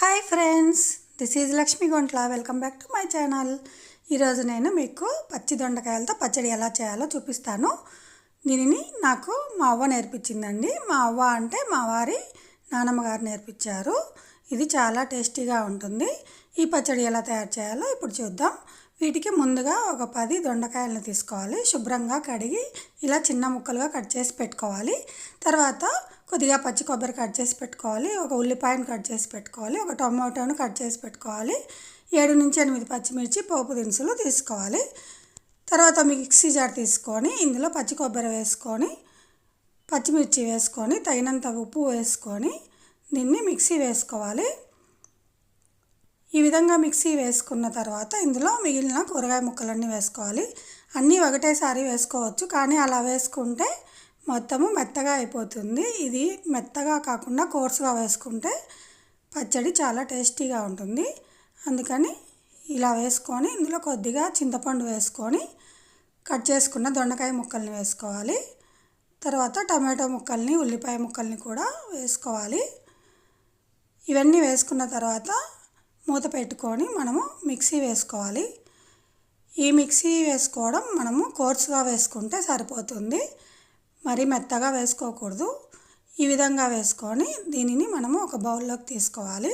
Hi friends this is Lakshmi Gontla welcome back to my channel ఈరోజు నేను మీకు పచ్చి దొండకాయలతో పచ్చడి ఎలా చేయాలో చూపిస్తాను. దీనిని నాకు మా అవ్వ నేర్పించిందండి. మా అవ్వ అంటే మా వారి నానమ్మగారు నేర్పించారు. ఇది చాలా టేస్టీగా ఉంటుంది. ఈ పచ్చడి ఎలా తయారు చేయాలో ఇప్పుడు చూద్దాం. వీటికి ముందుగా ఒక పది దొండకాయలను తీసుకోవాలి. శుభ్రంగా కడిగి ఇలా చిన్న ముక్కలుగా కట్ చేసి పెట్టుకోవాలి. తర్వాత కొద్దిగా పచ్చి కొబ్బరి కట్ చేసి పెట్టుకోవాలి ఒక ఉల్లిపాయను కట్ చేసి పెట్టుకోవాలి ఒక టొమాటోను కట్ చేసి పెట్టుకోవాలి ఏడు నుంచి ఎనిమిది పచ్చిమిర్చి పోపు దినుసులు తీసుకోవాలి. తర్వాత మిక్సీ జార్ తీసుకొని ఇందులో పచ్చి కొబ్బరి వేసుకొని పచ్చిమిర్చి వేసుకొని తగినంత ఉప్పు వేసుకొని దీన్ని మిక్సీ వేసుకోవాలి. ఈ విధంగా మిక్సీ వేసుకున్న తర్వాత ఇందులో మిగిలిన కూరగాయ ముక్కలన్నీ వేసుకోవాలి. అన్నీ ఒకటేసారి వేసుకోవచ్చు కానీ అలా వేసుకుంటే మొత్తము మెత్తగా అయిపోతుంది. ఇది మెత్తగా కాకుండా కోర్సుగా వేసుకుంటే పచ్చడి చాలా టేస్టీగా ఉంటుంది. అందుకని ఇలా వేసుకొని ఇందులో కొద్దిగా చింతపండు వేసుకొని కట్ చేసుకున్న దొండకాయ ముక్కల్ని వేసుకోవాలి. తర్వాత టమాటో ముక్కల్ని ఉల్లిపాయ ముక్కల్ని కూడా వేసుకోవాలి. ఇవన్నీ వేసుకున్న తర్వాత మూత పెట్టుకొని మనము మిక్సీ వేసుకోవాలి. ఈ మిక్సీ వేసుకోవడం మనము కోర్సుగా వేసుకుంటే సరిపోతుంది. మరి మెత్తగా వేసుకోకూడదు. ఈ విధంగా వేసుకొని దీనిని మనము ఒక బౌల్లోకి తీసుకోవాలి.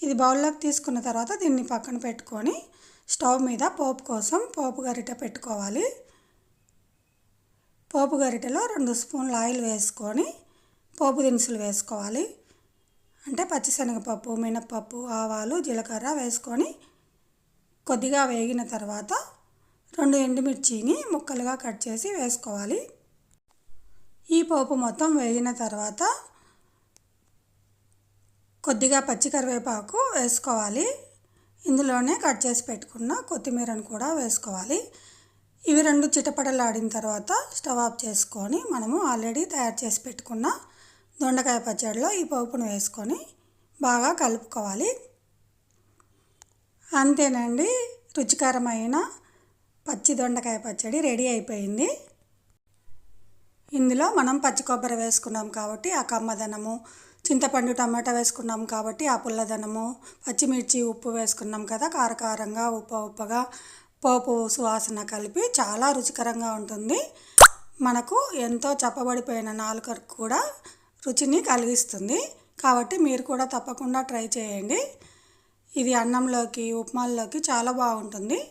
ఇది బౌల్లోకి తీసుకున్న తర్వాత దీన్ని పక్కన పెట్టుకొని స్టవ్ మీద పోపు కోసం పోపు గరిటె పెట్టుకోవాలి. పోపు గరిటెలో రెండు స్పూన్ల ఆయిల్ వేసుకొని పోపు దినుసులు వేసుకోవాలి. అంటే పచ్చిశనగపప్పు మినప్పప్పు ఆవాలు జీలకర్ర వేసుకొని కొద్దిగా వేగిన తర్వాత రెండు ఎండుమిర్చిని ముక్కలుగా కట్ చేసి వేసుకోవాలి. ఈ పోపు మొత్తం వేగిన తర్వాత కొద్దిగా పచ్చి కరివేపాకు వేసుకోవాలి. ఇందులోనే కట్ చేసి పెట్టుకున్న కొత్తిమీరను కూడా వేసుకోవాలి. ఇవి రెండు చిటపటలాడిన తర్వాత స్టవ్ ఆఫ్ చేసుకొని మనము ఆల్రెడీ తయారు చేసి పెట్టుకున్న దొండకాయ పచ్చడిలో ఈ పోపును వేసుకొని బాగా కలుపుకోవాలి. అంతేనండి రుచికరమైన పచ్చి దొండకాయ పచ్చడి రెడీ అయిపోయింది. ఇందులో మనం పచ్చి కొబ్బరి వేసుకున్నాం కాబట్టి ఆ కమ్మదనము చింతపండు టమాటా వేసుకున్నాం కాబట్టి ఆ పుల్లదనము పచ్చిమిర్చి ఉప్పు వేసుకున్నాం కదా కారకారంగా ఉప్పు ఉప్పగా పోపు సువాసన కలిపి చాలా రుచికరంగా ఉంటుంది. మనకు ఎంతో చప్పబడిపోయిన నాలుక కూడా రుచిని కలిగిస్తుంది. కాబట్టి మీరు కూడా తప్పకుండా ట్రై చేయండి. ఇది అన్నంలోకి ఉప్మాల్లోకి చాలా బాగుంటుంది.